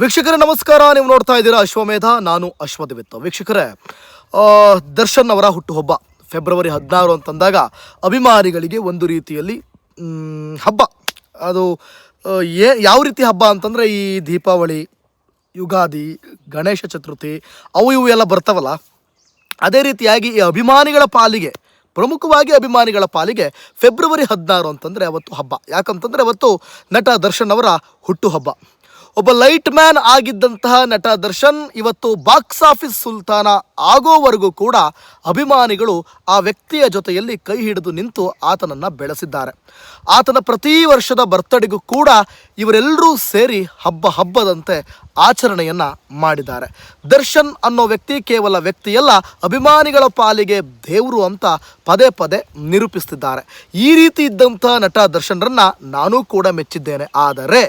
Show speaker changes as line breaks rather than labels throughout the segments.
ವೀಕ್ಷಕರೇ, ನಮಸ್ಕಾರ. ನೀವು ನೋಡ್ತಾ ಇದ್ದೀರಾ ಅಶ್ವಮೇಧ, ನಾನು ಅಶ್ವದಿವಿತ್ತು ವೀಕ್ಷಕರೇ. ದರ್ಶನ್ ಅವರ ಹುಟ್ಟುಹಬ್ಬ ಫೆಬ್ರವರಿ ಹದಿನಾರು ಅಂತಂದಾಗ ಅಭಿಮಾನಿಗಳಿಗೆ ಒಂದು ರೀತಿಯಲ್ಲಿ ಹಬ್ಬ. ಅದು ಏ, ಯಾವ ರೀತಿ ಹಬ್ಬ ಅಂತಂದರೆ ಈ ದೀಪಾವಳಿ, ಯುಗಾದಿ, ಗಣೇಶ ಚತುರ್ಥಿ, ಅವು ಇವು ಎಲ್ಲ ಬರ್ತಾವಲ್ಲ. ಅದೇ ರೀತಿಯಾಗಿ ಈ ಅಭಿಮಾನಿಗಳ ಪಾಲಿಗೆ, ಪ್ರಮುಖವಾಗಿ ಅಭಿಮಾನಿಗಳ ಪಾಲಿಗೆ ಫೆಬ್ರವರಿ ಹದಿನಾರು ಅಂತಂದರೆ ಅವತ್ತು ಹಬ್ಬ. ಯಾಕಂತಂದರೆ ಅವತ್ತು ನಟ ದರ್ಶನ್ ಅವರ ಹುಟ್ಟುಹಬ್ಬ. ಒಬ್ಬ ಲೈಟ್ ಮ್ಯಾನ್ ಆಗಿದ್ದಂತಹ ನಟ ದರ್ಶನ್, ಇವತ್ತು ಬಾಕ್ಸ್ ಆಫೀಸ್ ಸುಲ್ತಾನ ಆಗೋವರೆಗೂ ಕೂಡ ಅಭಿಮಾನಿಗಳು ಆ ವ್ಯಕ್ತಿಯ ಜೊತೆಯಲ್ಲಿ ಕೈ ಹಿಡಿದು ನಿಂತು ಆತನನ್ನು ಬೆಳೆಸಿದ್ದಾರೆ. ಆತನ ಪ್ರತಿ ವರ್ಷದ ಬರ್ತಡೆಗೂ ಕೂಡ ಇವರೆಲ್ಲರೂ ಸೇರಿ ಹಬ್ಬ ಹಬ್ಬದಂತೆ ಆಚರಣೆಯನ್ನ ಮಾಡಿದ್ದಾರೆ. ದರ್ಶನ್ ಅನ್ನೋ ವ್ಯಕ್ತಿ ಕೇವಲ ವ್ಯಕ್ತಿಯಲ್ಲ, ಅಭಿಮಾನಿಗಳ ಪಾಲಿಗೆ ದೇವರು ಅಂತ ಪದೇ ಪದೇ ನಿರೂಪಿಸ್ತಿದ್ದಾರೆ. ಈ ರೀತಿ ಇದ್ದಂಥ ನಟ ದರ್ಶನ್ರನ್ನ ನಾನೂ ಕೂಡ ಮೆಚ್ಚಿದ್ದೇನೆ. ಆದರೆ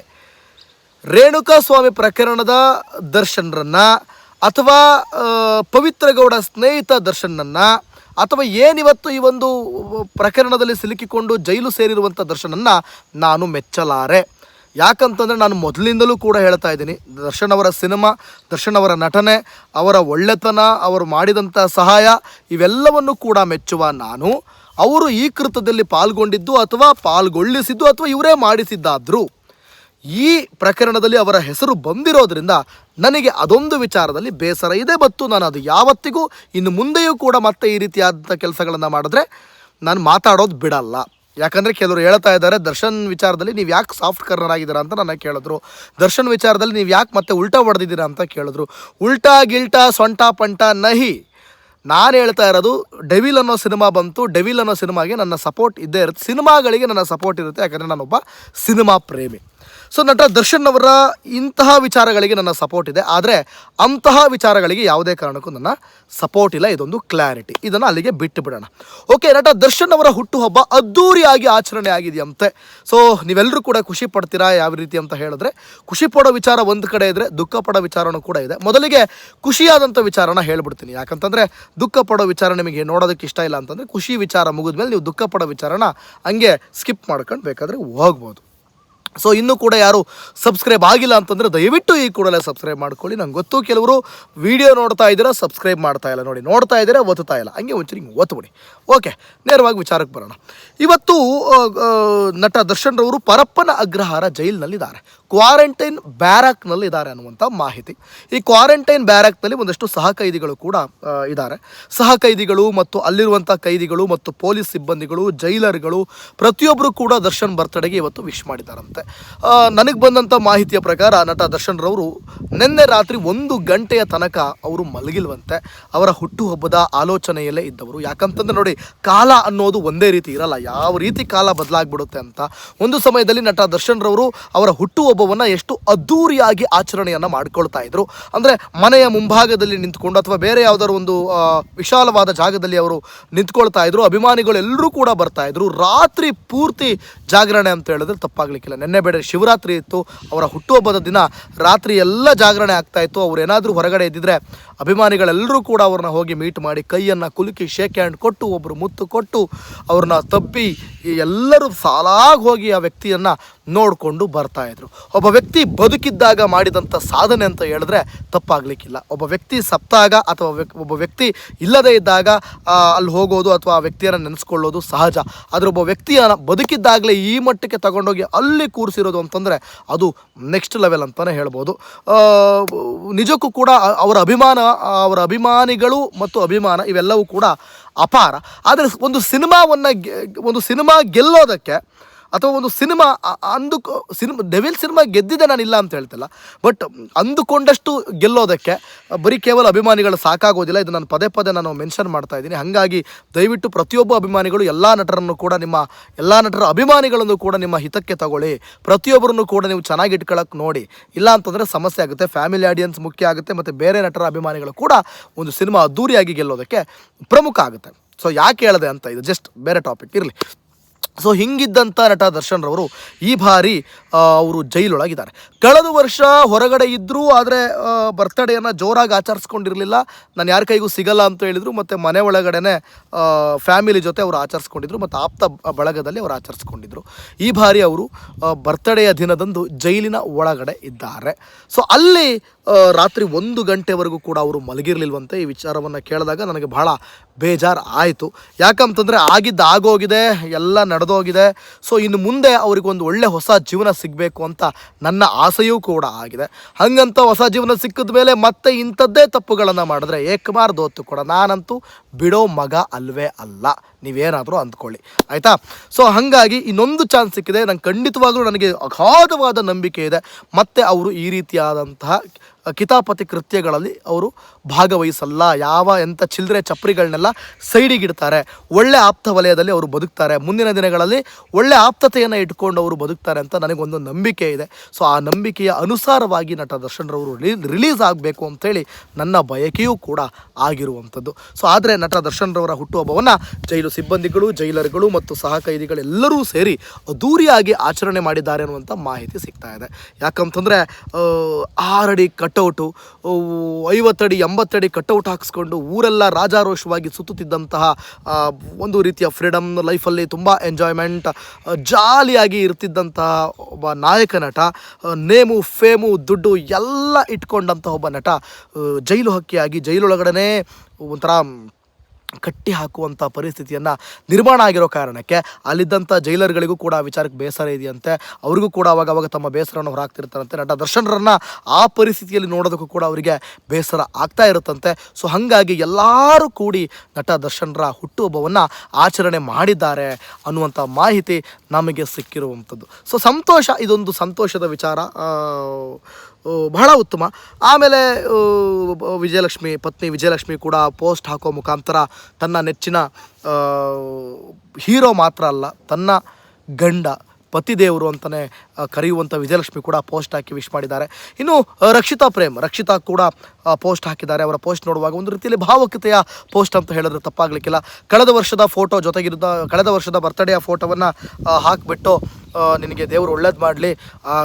ರೇಣುಕಾ ಸ್ವಾಮಿ ಪ್ರಕರಣದ ದರ್ಶನ್ರನ್ನ ಅಥವಾ ಪವಿತ್ರಗೌಡ ಪವಿತ್ರ ಗೌಡ ಸ್ನೇಹಿತ ದರ್ಶನನ್ನು ಅಥವಾ ಏನಿವತ್ತು ಈ ಒಂದು ಪ್ರಕರಣದಲ್ಲಿ ಸಿಲುಕಿಕೊಂಡು ಜೈಲು ಸೇರಿರುವಂಥ ದರ್ಶನನ್ನು ನಾನು ಮೆಚ್ಚಲಾರೆ. ಯಾಕಂತಂದರೆ ನಾನು ಮೊದಲಿಂದಲೂ ಕೂಡ ಹೇಳ್ತಾ ಇದ್ದೀನಿ, ದರ್ಶನ್ ಅವರ ಸಿನಿಮಾ, ದರ್ಶನ್ ಅವರ ನಟನೆ, ಅವರ ಒಳ್ಳೆತನ, ಅವರು ಮಾಡಿದಂಥ ಸಹಾಯ, ಇವೆಲ್ಲವನ್ನು ಕೂಡ ಮೆಚ್ಚುವ ನಾನು. ಅವರು ಈ ಕೃತದಲ್ಲಿ ಪಾಲ್ಗೊಂಡಿದ್ದು ಅಥವಾ ಪಾಲ್ಗೊಳ್ಳಿಸಿದ್ದು ಅಥವಾ ಇವರೇ ಮಾಡಿಸಿದ್ದಾದರೂ. ಈ ಪ್ರಕರಣದಲ್ಲಿ ಅವರ ಹೆಸರು ಬಂದಿರೋದ್ರಿಂದ ನನಗೆ ಅದೊಂದು ವಿಚಾರದಲ್ಲಿ ಬೇಸರ ಇದೆ. ಮತ್ತು ನಾನು ಅದು ಯಾವತ್ತಿಗೂ ಇನ್ನು ಮುಂದೆಯೂ ಕೂಡ ಮತ್ತೆ ಈ ರೀತಿಯಾದಂಥ ಕೆಲಸಗಳನ್ನು ಮಾಡಿದ್ರೆ ನಾನು ಮಾತಾಡೋದು ಬಿಡಲ್ಲ. ಯಾಕಂದರೆ ಕೆಲವರು ಹೇಳ್ತಾ ಇದ್ದಾರೆ, ದರ್ಶನ್ ವಿಚಾರದಲ್ಲಿ ನೀವು ಯಾಕೆ ಸಾಫ್ಟ್ ಕರ್ನರ್ ಆಗಿದ್ದೀರಾ ಅಂತ ನನಗೆ ಕೇಳಿದ್ರು. ದರ್ಶನ್ ವಿಚಾರದಲ್ಲಿ ನೀವು ಯಾಕೆ ಮತ್ತೆ ಉಲ್ಟಾ ಹೊಡೆದಿದ್ದೀರಾ ಅಂತ ಕೇಳಿದ್ರು. ಉಲ್ಟಾ, ಗಿಲ್ಟಾ, ಸೊಂಟ, ಪಂಟ, ನಹಿ. ನಾನು ಹೇಳ್ತಾ ಇರೋದು, ಡೆವಿಲ್ ಅನ್ನೋ ಸಿನಿಮಾ ಬಂತು, ಡೆವಿಲ್ ಅನ್ನೋ ಸಿನಿಮಾಗೆ ನನ್ನ ಸಪೋರ್ಟ್ ಇದ್ದೇ ಇರುತ್ತೆ. ಸಿನಿಮಾಗಳಿಗೆ ನನ್ನ ಸಪೋರ್ಟ್ ಇರುತ್ತೆ, ಯಾಕಂದರೆ ನಾನೊಬ್ಬ ಸಿನಿಮಾ ಪ್ರೇಮಿ. ಸೊ ನಟ ದರ್ಶನ್ ಅವರ ಇಂತಹ ವಿಚಾರಗಳಿಗೆ ನನ್ನ ಸಪೋರ್ಟ್ ಇದೆ. ಆದರೆ ಅಂತಹ ವಿಚಾರಗಳಿಗೆ ಯಾವುದೇ ಕಾರಣಕ್ಕೂ ನನ್ನ ಸಪೋರ್ಟ್ ಇಲ್ಲ. ಇದೊಂದು ಕ್ಲಾರಿಟಿ ಇದನ್ನು ಅಲ್ಲಿಗೆ ಬಿಟ್ಟು ಬಿಡೋಣ. ಓಕೆ ನಟ ದರ್ಶನ್ ಅವರ ಹುಟ್ಟುಹಬ್ಬ ಅದ್ದೂರಿಯಾಗಿ ಆಚರಣೆ ಆಗಿದೆಯಂತೆ. ಸೊ ನೀವೆಲ್ಲರೂ ಕೂಡ ಖುಷಿ ಪಡ್ತೀರಾ? ಯಾವ ರೀತಿ ಅಂತ ಹೇಳಿದ್ರೆ, ಖುಷಿ ಪಡೋ ವಿಚಾರ ಒಂದು ಕಡೆ ಇದ್ದರೆ ದುಃಖ ಪಡೋ ವಿಚಾರನೂ ಕೂಡ ಇದೆ. ಮೊದಲಿಗೆ ಖುಷಿಯಾದಂಥ ವಿಚಾರನ ಹೇಳ್ಬಿಡ್ತೀನಿ. ಯಾಕಂತಂದರೆ ದುಃಖ ಪಡೋ ವಿಚಾರ ನಿಮಗೆ ನೋಡೋದಕ್ಕೆ ಇಷ್ಟ ಇಲ್ಲ ಅಂತಂದರೆ ಖುಷಿ ವಿಚಾರ ಮುಗಿದ್ಮೇಲೆ ನೀವು ದುಃಖ ಪಡೋ ವಿಚಾರನ ಹಂಗೆ ಸ್ಕಿಪ್ ಮಾಡ್ಕೊಂಡು ಬೇಕಾದರೆ ಹೋಗ್ಬೋದು. ಸೊ ಇನ್ನೂ ಕೂಡ ಯಾರು ಸಬ್ಸ್ಕ್ರೈಬ್ ಆಗಿಲ್ಲ ಅಂತಂದರೆ ದಯವಿಟ್ಟು ಈ ಕೂಡಲೇ ಸಬ್ಸ್ಕ್ರೈಬ್ ಮಾಡ್ಕೊಳ್ಳಿ. ನಂಗೆ ಗೊತ್ತು ಕೆಲವರು ವಿಡಿಯೋ ನೋಡ್ತಾ ಇದ್ದೀರಾ ಸಬ್ಸ್ಕ್ರೈಬ್ ಮಾಡ್ತಾ ಇಲ್ಲ. ನೋಡಿ, ನೋಡ್ತಾ ಇದ್ದೀರಾ, ಒತ್ತುತ್ತಾ ಇಲ್ಲ. ಹಂಗೆ ಒಂಚೂರು ಹಿಂಗೆ ಒತ್ತುಬಿಡಿ ಓಕೆ ನೇರವಾಗಿ ವಿಚಾರಕ್ಕೆ ಬರೋಣ. ಇವತ್ತು ನಟ ದರ್ಶನ್ ರವರು ಪರಪ್ಪನ ಅಗ್ರಹಾರ ಜೈಲಿನಲ್ಲಿದ್ದಾರೆ. ಕ್ವಾರಂಟೈನ್ ಬ್ಯಾರಕ್ನಲ್ಲಿ ಇದ್ದಾರೆ ಅನ್ನುವಂಥ ಮಾಹಿತಿ. ಈ ಕ್ವಾರಂಟೈನ್ ಬ್ಯಾರಕ್ನಲ್ಲಿ ಒಂದಷ್ಟು ಸಹ ಕೈದಿಗಳು ಕೂಡ ಇದ್ದಾರೆ. ಸಹ ಕೈದಿಗಳು ಮತ್ತು ಅಲ್ಲಿರುವಂಥ ಕೈದಿಗಳು ಮತ್ತು ಪೊಲೀಸ್ ಸಿಬ್ಬಂದಿಗಳು, ಜೈಲರ್ಗಳು ಪ್ರತಿಯೊಬ್ಬರು ಕೂಡ ದರ್ಶನ್ ಬರ್ತಡೆಗೆ ಇವತ್ತು ವಿಶ್ ಮಾಡಿದ್ದಾರಂತೆ. ನನಗೆ ಬಂದಂಥ ಮಾಹಿತಿಯ ಪ್ರಕಾರ ನಟ ದರ್ಶನ್ ರವರು ನಿನ್ನೆ ರಾತ್ರಿ ಒಂದು ಗಂಟೆಯ ತನಕ ಅವರು ಮಲಗಿಲ್ವಂತೆ. ಅವರ ಹುಟ್ಟುಹಬ್ಬದ ಆಲೋಚನೆಯಲ್ಲೇ ಇದ್ದವರು. ಯಾಕಂತಂದ್ರೆ ನೋಡಿ, ಕಾಲ ಅನ್ನೋದು ಒಂದೇ ರೀತಿ ಇರಲ್ಲ. ಯಾವ ರೀತಿ ಕಾಲ ಬದಲಾಗ್ಬಿಡುತ್ತೆ ಅಂತ. ಒಂದು ಸಮಯದಲ್ಲಿ ನಟ ದರ್ಶನ್ ರವರು ಅವರ ಹುಟ್ಟುಹಬ್ಬವನ್ನು ಎಷ್ಟು ಅದ್ದೂರಿಯಾಗಿ ಆಚರಣೆಯನ್ನು ಮಾಡ್ಕೊಳ್ತಾ ಇದ್ರು. ಅಂದರೆ ಮನೆಯ ಮುಂಭಾಗದಲ್ಲಿ ನಿಂತ್ಕೊಂಡು ಅಥವಾ ಬೇರೆ ಯಾವುದಾದ್ರು ಒಂದು ವಿಶಾಲವಾದ ಜಾಗದಲ್ಲಿ ಅವರು ನಿಂತ್ಕೊಳ್ತಾ ಇದ್ರು. ಅಭಿಮಾನಿಗಳು ಎಲ್ಲರೂ ಕೂಡ ಬರ್ತಾ ಇದ್ರು. ರಾತ್ರಿ ಪೂರ್ತಿ ಜಾಗರಣೆ ಅಂತ ಹೇಳಿದ್ರೆ ತಪ್ಪಾಗಲಿಕ್ಕಿಲ್ಲ. ನಿನ್ನೆ ಬೇಡ, ಶಿವರಾತ್ರಿ ಇತ್ತು. ಅವರ ಹುಟ್ಟುಹಬ್ಬದ ದಿನ ರಾತ್ರಿ ಎಲ್ಲ ಜಾಗರಣೆ ಆಗ್ತಾ ಇತ್ತು. ಅವ್ರು ಏನಾದರೂ ಹೊರಗಡೆ ಇದ್ದಿದ್ರೆ ಅಭಿಮಾನಿಗಳೆಲ್ಲರೂ ಕೂಡ ಅವ್ರನ್ನ ಹೋಗಿ ಮೀಟ್ ಮಾಡಿ ಕೈಯನ್ನು ಕುಲುಕಿ ಶೇಕ್ ಹ್ಯಾಂಡ್ ಕೊಟ್ಟು ಒಬ್ಬರು ಮುತ್ತು ಕೊಟ್ಟು ಅವ್ರನ್ನ ತಬ್ಬಿ ಎಲ್ಲರೂ ಸಾಲಾಗಿ ಹೋಗಿ ಆ ವ್ಯಕ್ತಿಯನ್ನು ನೋಡಿಕೊಂಡು ಬರ್ತಾ ಇದ್ರು. ಒಬ್ಬ ವ್ಯಕ್ತಿ ಬದುಕಿದ್ದಾಗ ಮಾಡಿದಂಥ ಸಾಧನೆ ಅಂತ ಹೇಳಿದ್ರೆ ತಪ್ಪಾಗಲಿಕ್ಕಿಲ್ಲ. ಒಬ್ಬ ವ್ಯಕ್ತಿ ಸತ್ತಾಗ ಅಥವಾ ಒಬ್ಬ ವ್ಯಕ್ತಿ ಇಲ್ಲದೇ ಇದ್ದಾಗ ಅಲ್ಲಿ ಹೋಗೋದು ಅಥವಾ ಆ ವ್ಯಕ್ತಿಯನ್ನು ನೆನೆಸ್ಕೊಳ್ಳೋದು ಸಹಜ. ಆದರೆ ಒಬ್ಬ ವ್ಯಕ್ತಿಯನ್ನು ಬದುಕಿದ್ದಾಗಲೇ ಈ ಮಟ್ಟಕ್ಕೆ ತಗೊಂಡೋಗಿ ಅಲ್ಲಿ ಕೂರಿಸಿರೋದು ಅಂತಂದರೆ ಅದು ನೆಕ್ಸ್ಟ್ ಲೆವೆಲ್ ಅಂತಲೇ ಹೇಳ್ಬೋದು. ನಿಜಕ್ಕೂ ಕೂಡ ಅವರ ಅಭಿಮಾನ, ಅವರ ಅಭಿಮಾನಿಗಳು ಮತ್ತು ಅಭಿಮಾನ ಇವೆಲ್ಲವೂ ಕೂಡ ಅಪಾರ. ಆದರೆ ಒಂದು ಸಿನಿಮಾವನ್ನು ಒಂದು ಸಿನಿಮಾ ಗೆಲ್ಲೋದಕ್ಕೆ ಅಥವಾ ಒಂದು ಸಿನಿಮಾ ಅಂದು ಸಿನಿಮಾ, ಡೆವಿಲ್ ಸಿನಿಮಾ ಗೆದ್ದಿದೆ ನಾನು ಇಲ್ಲ ಅಂತ ಹೇಳ್ತಿಲ್ಲ. ಬಟ್ ಅಂದುಕೊಂಡಷ್ಟು ಗೆಲ್ಲೋದಕ್ಕೆ ಬರೀ ಕೇವಲ ಅಭಿಮಾನಿಗಳು ಸಾಕಾಗೋದಿಲ್ಲ. ಇದು ನಾನು ಪದೇ ಪದೇ ನಾನು ಮೆನ್ಷನ್ ಮಾಡ್ತಾ ಇದ್ದೀನಿ. ಹಾಗಾಗಿ ದಯವಿಟ್ಟು ಪ್ರತಿಯೊಬ್ಬ ಅಭಿಮಾನಿಗಳು, ಎಲ್ಲ ನಟರನ್ನು ಕೂಡ ನಿಮ್ಮ, ಎಲ್ಲ ನಟರ ಅಭಿಮಾನಿಗಳನ್ನು ಕೂಡ ನಿಮ್ಮ ಹಿತಕ್ಕೆ ತಗೊಳ್ಳಿ. ಪ್ರತಿಯೊಬ್ಬರನ್ನು ಕೂಡ ನೀವು ಚೆನ್ನಾಗಿ ಇಟ್ಕೊಳ್ಳೋಕೆ ನೋಡಿ. ಇಲ್ಲ ಅಂತಂದರೆ ಸಮಸ್ಯೆ ಆಗುತ್ತೆ. ಫ್ಯಾಮಿಲಿ ಆಡಿಯನ್ಸ್ ಮುಖ್ಯ ಆಗುತ್ತೆ. ಮತ್ತು ಬೇರೆ ನಟರ ಅಭಿಮಾನಿಗಳು ಕೂಡ ಒಂದು ಸಿನಿಮಾ ಅದ್ದೂರಿಯಾಗಿ ಗೆಲ್ಲೋದಕ್ಕೆ ಪ್ರಮುಖ ಆಗುತ್ತೆ. ಸೊ ಯಾಕೆ ಹೇಳಿದೆ ಅಂತ ಇದು? ಜಸ್ಟ್ ಬೇರೆ ಟಾಪಿಕ್ ಇರಲಿ. ಸೊ ಹಿಂಗಿದ್ದಂಥ ನಟ ದರ್ಶನ್ ರವರು ಈ ಬಾರಿ ಅವರು ಜೈಲೊಳಗಿದ್ದಾರೆ. ಕಳೆದ ವರ್ಷ ಹೊರಗಡೆ ಇದ್ದರೂ ಆದರೆ ಬರ್ತ್ಡೇಯನ್ನು ಜೋರಾಗಿ ಆಚರಿಸ್ಕೊಂಡಿರಲಿಲ್ಲ. ನಾನು ಯಾರ ಕೈಗೂ ಸಿಗಲ್ಲ ಅಂತ ಹೇಳಿದರು, ಮತ್ತು ಮನೆ ಒಳಗಡೆನೆ ಫ್ಯಾಮಿಲಿ ಜೊತೆ ಅವರು ಆಚರಿಸ್ಕೊಂಡಿದ್ರು, ಮತ್ತು ಆಪ್ತ ಬಳಗದಲ್ಲಿ ಅವರು ಆಚರಿಸ್ಕೊಂಡಿದ್ರು. ಈ ಬಾರಿ ಅವರು ಬರ್ತ್ಡೇಯ ದಿನದಂದು ಜೈಲಿನ ಒಳಗಡೆ ಇದ್ದಾರೆ. ಸೊ ಅಲ್ಲಿ ರಾತ್ರಿ ಒಂದು ಗಂಟೆವರೆಗೂ ಕೂಡ ಅವರು ಮಲಗಿರಲಿಲ್ವಂತೆ ಈ ವಿಚಾರವನ್ನು ಕೇಳಿದಾಗ ನನಗೆ ಬಹಳ ಬೇಜಾರು ಆಯಿತು. ಯಾಕಂತಂದರೆ ಆಗಿದ್ದು ಆಗೋಗಿದೆ, ಎಲ್ಲ ನಡೆದೋಗಿದೆ. ಸೊ ಇನ್ನು ಮುಂದೆ ಅವರಿಗೊಂದು ಒಳ್ಳೆ ಹೊಸ ಜೀವನ ಸಿಗಬೇಕು ಅಂತ ನನ್ನ ಆಸೆಯೂ ಕೂಡ ಆಗಿದೆ. ಹಾಗಂತ ಹೊಸ ಜೀವನ ಸಿಕ್ಕಿದ ಮೇಲೆ ಮತ್ತೆ ಇಂಥದ್ದೇ ತಪ್ಪುಗಳನ್ನು ಮಾಡಿದ್ರೆ ಏಕಮಾರ್ ದೋತು ಕೂಡ ನಾನಂತೂ ಬಿಡೋ ಮಗ ಅಲ್ವೇ ಅಲ್ಲ. ನೀವೇನಾದರೂ ಅಂದ್ಕೊಳ್ಳಿ. ಆಯಿತಾ? ಸೊ ಹಾಗಾಗಿ ಇನ್ನೊಂದು ಚಾನ್ಸ್ ಸಿಕ್ಕಿದೆ. ನಂಗೆ ಖಂಡಿತವಾಗಲೂ ನನಗೆ ಅಗಾಧವಾದ ನಂಬಿಕೆ ಇದೆ. ಮತ್ತೆ ಅವರು ಈ ರೀತಿಯಾದಂತಹ ಕಿತಾಪತಿ ಕೃತ್ಯಗಳಲ್ಲಿ ಅವರು ಭಾಗವಹಿಸಲ್ಲ. ಯಾವ ಎಂಥ ಚಿಲ್ಲರೆ ಚಪ್ಪರಿಗಳನ್ನೆಲ್ಲ ಸೈಡಿಗಿಡ್ತಾರೆ ಒಳ್ಳೆ ಆಪ್ತ ವಲಯದಲ್ಲಿ ಅವರು ಬದುಕ್ತಾರೆ. ಮುಂದಿನ ದಿನಗಳಲ್ಲಿ ಒಳ್ಳೆ ಆಪ್ತತೆಯನ್ನು ಇಟ್ಕೊಂಡು ಅವರು ಬದುಕ್ತಾರೆ ಅಂತ ನನಗೊಂದು ನಂಬಿಕೆ ಇದೆ. ಸೊ ಆ ನಂಬಿಕೆಯ ಅನುಸಾರವಾಗಿ ನಟ ದರ್ಶನ್ರವರು ರಿಲೀಸ್ ಆಗಬೇಕು ಅಂತೇಳಿ ನನ್ನ ಬಯಕೆಯೂ ಕೂಡ ಆಗಿರುವಂಥದ್ದು. ಸೊ ಆದರೆ ನಟ ದರ್ಶನ್ರವರ ಹುಟ್ಟುಹಬ್ಬವನ್ನು ಜೈಲು ಸಿಬ್ಬಂದಿಗಳು, ಜೈಲರ್ಗಳು ಮತ್ತು ಸಹ ಕೈದಿಗಳೆಲ್ಲರೂ ಸೇರಿ ಅದ್ದೂರಿಯಾಗಿ ಆಚರಣೆ ಮಾಡಿದ್ದಾರೆ ಅನ್ನುವಂಥ ಮಾಹಿತಿ ಸಿಗ್ತಾ ಇದೆ. ಯಾಕಂತಂದರೆ ಆರಡಿ ಕಟೌಟು ಐವತ್ತಡಿ, ಎಂಬತ್ತಡಿ ಕಟ್ಔಟ್ ಹಾಕಿಸ್ಕೊಂಡು ಊರೆಲ್ಲ ರಾಜಾರೋಷವಾಗಿ ಸುತ್ತುತ್ತಿದ್ದಂತಹ ಒಂದು ರೀತಿಯ ಫ್ರೀಡಮ್ ಲೈಫಲ್ಲಿ ತುಂಬ ಎಂಜಾಯ್ಮೆಂಟ್ ಜಾಲಿಯಾಗಿ ಇರ್ತಿದ್ದಂತಹ ಒಬ್ಬ ನಾಯಕ ನಟ ನೇಮು, ಫೇಮು, ದುಡ್ಡು ಎಲ್ಲ ಇಟ್ಕೊಂಡಂತಹ ಒಬ್ಬ ನಟ ಜೈಲು ಹಕ್ಕಿಯಾಗಿ ಜೈಲೊಳಗಡೆ ಒಂಥರ ಕಟ್ಟಿ ಹಾಕುವಂಥ ಪರಿಸ್ಥಿತಿಯನ್ನು ನಿರ್ಮಾಣ ಆಗಿರೋ ಕಾರಣಕ್ಕೆ ಅಲ್ಲಿದ್ದಂಥ ಜೈಲರ್ಗಳಿಗೂ ಕೂಡ ವಿಚಾರಕ್ಕೆ ಬೇಸರ ಇದೆಯಂತೆ. ಅವ್ರಿಗೂ ಕೂಡ ಅವಾಗ ಅವಾಗ ತಮ್ಮ ಬೇಸರವನ್ನು ಹೊರಾಗ್ತಿರ್ತಾರಂತೆ ನಟ ದರ್ಶನರನ್ನು ಆ ಪರಿಸ್ಥಿತಿಯಲ್ಲಿ ನೋಡೋದಕ್ಕೂ ಕೂಡ ಅವರಿಗೆ ಬೇಸರ ಆಗ್ತಾ ಇರುತ್ತಂತೆ. ಸೊ ಹಾಗಾಗಿ ಎಲ್ಲರೂ ಕೂಡಿ ನಟ ದರ್ಶನರ ಹುಟ್ಟುಹಬ್ಬವನ್ನು ಆಚರಣೆ ಮಾಡಿದ್ದಾರೆ ಅನ್ನುವಂಥ ಮಾಹಿತಿ ನಮಗೆ ಸಿಕ್ಕಿರುವಂಥದ್ದು. ಸೊ ಸಂತೋಷ, ಇದೊಂದು ಸಂತೋಷದ ವಿಚಾರ. ಬಹಳ ಉತ್ತಮ. ಆಮೇಲೆ ವಿಜಯಲಕ್ಷ್ಮಿ, ಪತ್ನಿ ವಿಜಯಲಕ್ಷ್ಮಿ ಕೂಡ ಪೋಸ್ಟ್ ಹಾಕೋ ಮುಖಾಂತರ ತನ್ನ ನೆಚ್ಚಿನ ಹೀರೋ ಮಾತ್ರ ಅಲ್ಲ, ತನ್ನ ಗಂಡ, ಪತಿದೇವರು ಅಂತಲೇ ಕರೆಯುವಂಥ ವಿಜಯಲಕ್ಷ್ಮಿ ಕೂಡ ಪೋಸ್ಟ್ ಹಾಕಿ ವಿಶ್ ಮಾಡಿದ್ದಾರೆ. ಇನ್ನು ರಕ್ಷಿತಾ ಪ್ರೇಮ್, ರಕ್ಷಿತಾ ಕೂಡ ಪೋಸ್ಟ್ ಹಾಕಿದ್ದಾರೆ. ಅವರ ಪೋಸ್ಟ್ ನೋಡುವಾಗ ಒಂದು ರೀತಿಯಲ್ಲಿ ಭಾವಕತೆಯ ಪೋಸ್ಟ್ ಅಂತ ಹೇಳಿದ್ರೆ ತಪ್ಪಾಗಲಿಕ್ಕಿಲ್ಲ. ಕಳೆದ ವರ್ಷದ ಫೋಟೋ ಜೊತೆಗಿದ್ದ, ಕಳೆದ ವರ್ಷದ ಬರ್ತ್ಡೇಯ ಫೋಟೋವನ್ನು ಹಾಕಿಬಿಟ್ಟು ನಿನಗೆ ದೇವರು ಒಳ್ಳೇದು ಮಾಡಲಿ.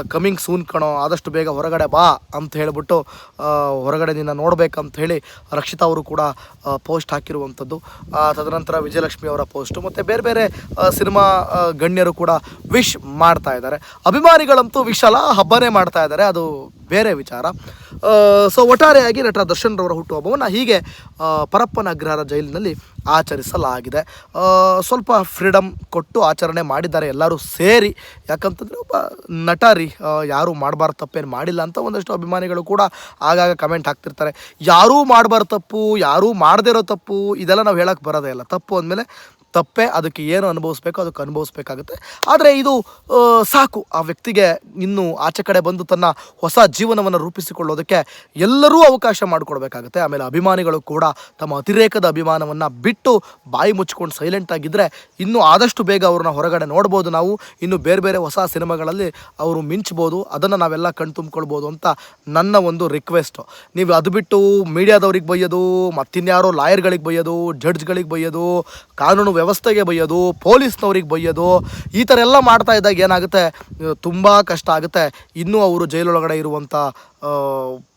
ಕಮಿಂಗ್ ಸೂನ್ ಕಣೋ ಆದಷ್ಟು ಬೇಗ ಹೊರಗಡೆ ಬಾ ಅಂತ ಹೇಳಿಬಿಟ್ಟು ಆ, ಹೊರಗಡೆ ನಿನ್ನ ನೋಡಬೇಕಂತ ಹೇಳಿ ರಕ್ಷಿತಾ ಅವರು ಕೂಡ ಪೋಸ್ಟ್ ಹಾಕಿರುವಂಥದ್ದು. ತದನಂತರ ವಿಜಯಲಕ್ಷ್ಮಿ ಅವರ ಪೋಸ್ಟು ಮತ್ತು ಬೇರೆ ಬೇರೆ ಆ, ಸಿನಿಮಾ ಆ, ಗಣ್ಯರು ಕೂಡ ವಿಶ್ ಮಾಡ್ತಾ ಇದ್ದಾರೆ. ಅಭಿಮಾನಿಗಳಂತೂ ವಿಶ್ ಅಲ್ಲ ಹಬ್ಬನೇ ಮಾಡ್ತಾ ಇದ್ದಾರೆ. ಅದು ಬೇರೆ ವಿಚಾರ. ಸೊ ಒಟ್ಟಾರೆಯಾಗಿ ನಟ ದರ್ಶನ್ ರವರ ಹುಟ್ಟುಹಬ್ಬವನ್ನು ಹೀಗೆ ಪರಪ್ಪನ ಅಗ್ರಹಾರ ಜೈಲಿನಲ್ಲಿ ಆಚರಿಸಲಾಗಿದೆ. ಸ್ವಲ್ಪ ಫ್ರೀಡಮ್ ಕೊಟ್ಟು ಆಚರಣೆ ಮಾಡಿದ್ದಾರೆ ಎಲ್ಲರೂ ಸೇರಿ. ಯಾಕಂತಂದರೆ ಒಬ್ಬ ನಟ ರೀ ಯಾರೂ ಮಾಡಬಾರ್ದು ತಪ್ಪೇನು ಮಾಡಿಲ್ಲ ಅಂತ ಒಂದಷ್ಟು ಅಭಿಮಾನಿಗಳು ಕೂಡ ಆಗಾಗ ಕಮೆಂಟ್ ಹಾಕ್ತಿರ್ತಾರೆ. ಯಾರೂ ಮಾಡಬಾರ್ದು ತಪ್ಪು, ಯಾರೂ ಮಾಡದೇ ಇರೋ ತಪ್ಪು, ಇದೆಲ್ಲ ನಾವು ಹೇಳೋಕ್ಕೆ ಬರೋದೇ ಇಲ್ಲ. ತಪ್ಪು ಅಂದಮೇಲೆ ತಪ್ಪೇ, ಅದಕ್ಕೆ ಏನು ಅನುಭವಿಸ್ಬೇಕು ಅದಕ್ಕೆ ಅನುಭವಿಸ್ಬೇಕಾಗುತ್ತೆ. ಆದರೆ ಇದು ಸಾಕು. ಆ ವ್ಯಕ್ತಿಗೆ ಇನ್ನು ಆಚೆ ಕಡೆ ಬಂದು ತನ್ನ ಹೊಸ ಜೀವನವನ್ನು ರೂಪಿಸಿಕೊಳ್ಳೋದಕ್ಕೆ ಎಲ್ಲರೂ ಅವಕಾಶ ಮಾಡಿಕೊಡ್ಬೇಕಾಗುತ್ತೆ. ಆಮೇಲೆ ಅಭಿಮಾನಿಗಳು ಕೂಡ ತಮ್ಮ ಅತಿರೇಕದ ಅಭಿಮಾನವನ್ನು ಬಿಟ್ಟು ಬಾಯಿ ಮುಚ್ಕೊಂಡು ಸೈಲೆಂಟ್ ಆಗಿದ್ದರೆ ಇನ್ನೂ ಆದಷ್ಟು ಬೇಗ ಅವ್ರನ್ನ ಹೊರಗಡೆ ನೋಡ್ಬೋದು ನಾವು. ಇನ್ನು ಬೇರೆ ಬೇರೆ ಹೊಸ ಸಿನಿಮಾಗಳಲ್ಲಿ ಅವರು ಮಿಂಚ್ಬೋದು. ಅದನ್ನು ನಾವೆಲ್ಲ ಕಣ್ತುಂಬ್ಕೊಳ್ಬೋದು ಅಂತ ನನ್ನ ಒಂದು ರಿಕ್ವೆಸ್ಟು ನೀವು ಅದು ಬಿಟ್ಟು ಮೀಡಿಯಾದವ್ರಿಗೆ ಬೈಯೋದು, ಮತ್ತಿನ್ಯಾರೋ ಲಾಯರ್ಗಳಿಗೆ ಬೈಯೋದು ಜಡ್ಜ್ಗಳಿಗೆ ಬೈಯೋದು, ಕಾನೂನು ವ್ಯವಸ್ಥೆಗೆ ಬೈಯೋದು, ಪೊಲೀಸ್ನವ್ರಿಗೆ ಬೈಯೋದು, ಈ ಥರ ಎಲ್ಲ ಮಾಡ್ತಾ ಇದ್ದಾಗ ಏನಾಗುತ್ತೆ? ತುಂಬ ಕಷ್ಟ ಆಗುತ್ತೆ. ಇನ್ನೂ ಅವರು ಜೈಲೊಳಗಡೆ ಇರುವಂಥ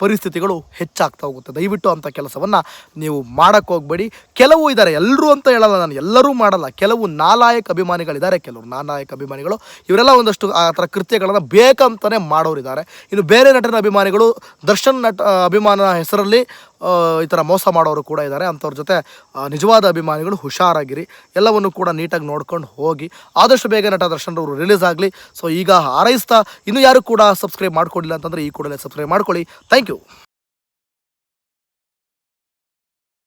ಪರಿಸ್ಥಿತಿಗಳು ಹೆಚ್ಚಾಗ್ತಾ ಹೋಗುತ್ತೆ. ದಯವಿಟ್ಟು ಅಂಥ ಕೆಲಸವನ್ನು ನೀವು ಮಾಡೋಕ್ಕೆ ಹೋಗಬೇಡಿ. ಕೆಲವು ಇದ್ದಾರೆ ಎಲ್ಲರೂ ಅಂತ ಹೇಳಲ್ಲ ನಾನು, ಎಲ್ಲರೂ ಮಾಡಲ್ಲ. ಕೆಲವು ನಾಲಾಯಕ ಅಭಿಮಾನಿಗಳಿದ್ದಾರೆ ಕೆಲವರು ನಾಲಾಯಕ ಅಭಿಮಾನಿಗಳು. ಇವರೆಲ್ಲ ಒಂದಷ್ಟು ಆ ಥರ ಕೃತ್ಯಗಳನ್ನು ಬೇಕಂತಲೇ ಮಾಡೋರಿದ್ದಾರೆ. ಇನ್ನು ಬೇರೆ ನಟನ ಅಭಿಮಾನಿಗಳು, ದರ್ಶನ್ ನಟ ಅಭಿಮಾನ ಹೆಸರಲ್ಲಿ ಈ ಥರ ಮೋಸ ಮಾಡೋರು ಕೂಡ ಇದ್ದಾರೆ. ಅಂಥವ್ರ ಜೊತೆ ನಿಜವಾದ ಅಭಿಮಾನಿಗಳು ಹುಷಾರಾಗಿರಿ. ಎಲ್ಲವನ್ನು ಕೂಡ ನೀಟಾಗಿ ನೋಡ್ಕೊಂಡು ಹೋಗಿ. ಆದಷ್ಟು ಬೇಗ ನಟ ದರ್ಶನ್ ಅವರು ರಿಲೀಸ್ ಆಗಲಿ. ಸೊ, ಈಗ ಹಾರೈಸ್ತಾ ಇನ್ನೂ ಯಾರು ಕೂಡ ಸಬ್ಸ್ಕ್ರೈಬ್ ಮಾಡ್ಕೊಂಡಿಲ್ಲ ಅಂತಂದರೆ ಈ ಕೂಡಲೇ ಸಬ್ಸ್ಕ್ರೈಬ್ ಮಾಡ್ಕೊಳ್ಳಿ. Thank you